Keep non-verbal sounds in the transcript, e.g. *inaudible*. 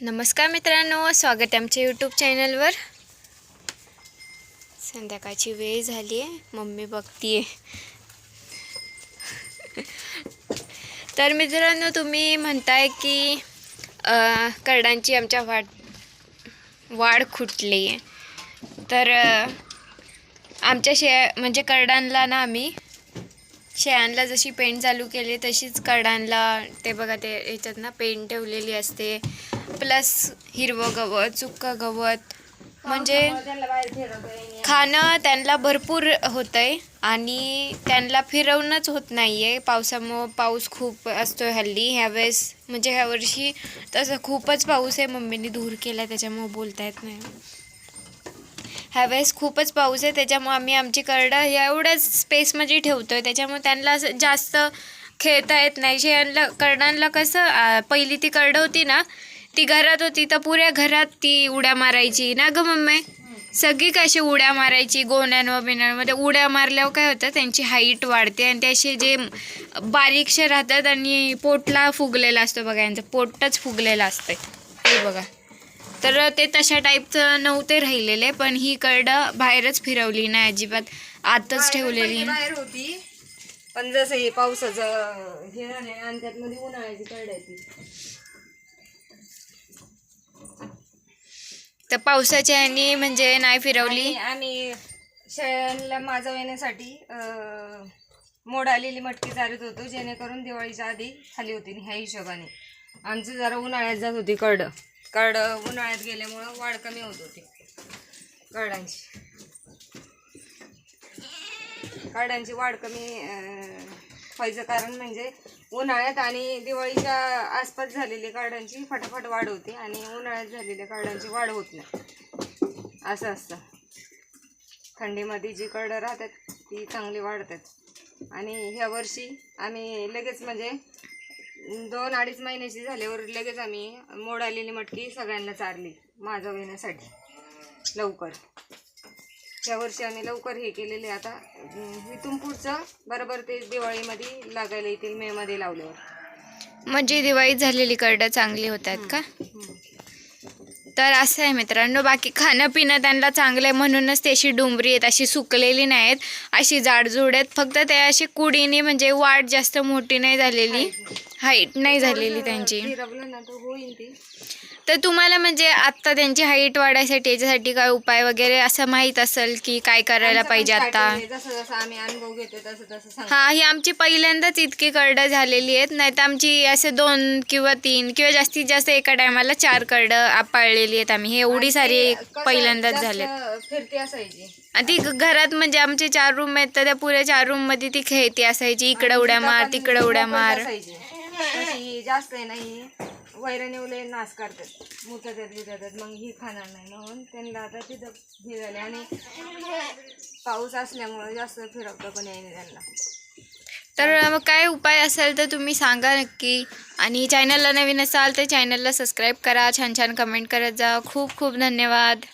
नमस्कार मित्रांनो स्वागत आहे आमच्या यूट्यूब चॅनलवर संध्याकाळची वेळ झाली आहे मम्मी बघतीये. तर मित्रांनो तुम्ही म्हणताय की करडांची आमच्या वाढ वाढ खुटली आहे तर आमच्या शे म्हणजे करडांना ना आम्ही शेळ्यांना जशी पेंट चालू केली तशीच कडांला ते बघा ते याच्यात ना पेंट ठेवलेली असते. प्लस हिरवं गवत सुक्कं गवत. म्हणजे खाणं त्यांना भरपूर होतं आहे आणि त्यांना फिरवणंच होत नाही आहे पावसामुळं पाऊस खूप असतो हल्ली. ह्यावेळेस म्हणजे ह्यावर्षी तसं खूपच पाऊस आहे. मम्मीने धूर केला त्याच्यामुळं बोलता येत नाही. ह्यावेळेस खूपच पाऊस आहे त्याच्यामुळे आम्ही आमची करडं एवढ्याच स्पेसमध्ये ठेवतो आहे त्याच्यामुळे त्यांना असं जास्त खेळता येत नाही. शेळ्यांना करडांना कसं पहिली ती करडं होती ना ती घरात होती तर पुऱ्या घरात ती उड्या मारायची. ना गं मम्मी? सगळी कशी उड्या मारायची गोण्यांवर बिण्यांमध्ये उड्या मारल्यावर काय होतं त्यांची हाईट वाढते आणि ते असे जे बारीकशे राहतात आणि पोटला फुगलेला असतो बघा यांचं. पोटच फुगलेलं असतं हे बघा. तर ते तशा टाईपचं नव्हते राहिलेले पण ही करडं बाहेरच फिरवली नाही अजिबात. आतच ठेवलेली. बाहेर होती. पण जसं हे पावसाचं हे झालं आणि त्यात मध्ये उन्हाळ्याची कळडायची तर पावसाच्या ह्यानी म्हणजे नाही फिरवली. आम्ही शेळ्यांना माजवण्यासाठी अं, मोड आलेली मटकी चारत होतो जेणेकरून दिवाळीच्या आधी खाली होती ह्या हिशोबाने. आमचं जरा उन्हाळ्यात जात होती करड. करड उन्हाळ्यात गेल्यामुळं वाढ कमी होत होती. करडांची करडांची वाढ कमी व्हायचं कारण म्हणजे उन्हाळ्यात आणि दिवाळीच्या आसपास झालेली कार्डांची फटाफट वाढ होते आणि उन्हाळ्यात झालेल्या कार्डांची वाढ होत नाही. असं असतं. थंडीमध्ये जी कडं राहतात ती चांगली वाढतात. आणि ह्या वर्षी आम्ही लगेच म्हणजे दोन अडीच महिन्याची झाल्यावर लगेच आम्ही मोड आलेली मटकी सगळ्यांना चारली माजविण्यासाठी लवकर. या वर्षी आम्ही लवकर हे केलेले आता इथून पुढचं बरोबर ते दिवाळीमध्ये लागायला येतील मेमध्ये लावल्यावर. म्हणजे दिवाळीत झालेली करडं चांगली होतात का? तर असं आहे मित्रांनो बाकी खाणं पिणं त्यांना चांगलं आहे म्हणूनच ते अशी डोंबरी आहेत अशी सुकलेली नाहीत अशी जाडजूड आहेत फक्त ते अशी कुडीने म्हणजे वाढ जास्त मोठी नाही झालेली. हाईट नाही झालेली त्यांची. फिरवलं ना तर होईल ती. तर तुम्हाला म्हणजे आत्ता त्यांची हाईट वाढायसाठी याच्यासाठी काय उपाय वगैरे असं माहीत असेल की काय करायला पाहिजे आता. जसं जसं आम्ही अनुभव घेतो तसं तसं सांगतो. हा ही आमची पहिल्यांदाच इतकी करडं झालेली आहेत. नाही तर आमची असे दोन किंवा तीन किंवा जास्तीत जास्त एका टायमाला चार करडं पाळलेली आहेत आम्ही. हे एवढी सारी पहिल्यांदाच झालेत. फिरती असायची. आणि ती घरात म्हणजे आमचे चार रूम आहेत तर त्या पुऱ्या चार रूममध्ये ती खेळती असायची. इकडं उड्या मार तिकडं उड्या मार. असायची. तशी *laughs* जास्त आहे नाही वैरणीवले नाश करतात. मुततात बिततात मग ही खाणार नाही. म्हणून त्यांना आता तिथं हे झाले आणि पाऊस असल्यामुळं जास्त फिरवतं पण येणे त्यांना. तर मग काय उपाय असेल तर तुम्ही सांगा नक्की. आणि चॅनलला नवीन असाल तर चॅनलला सबस्क्राईब करा. छान छान कमेंट करत जा. खूप खूप धन्यवाद.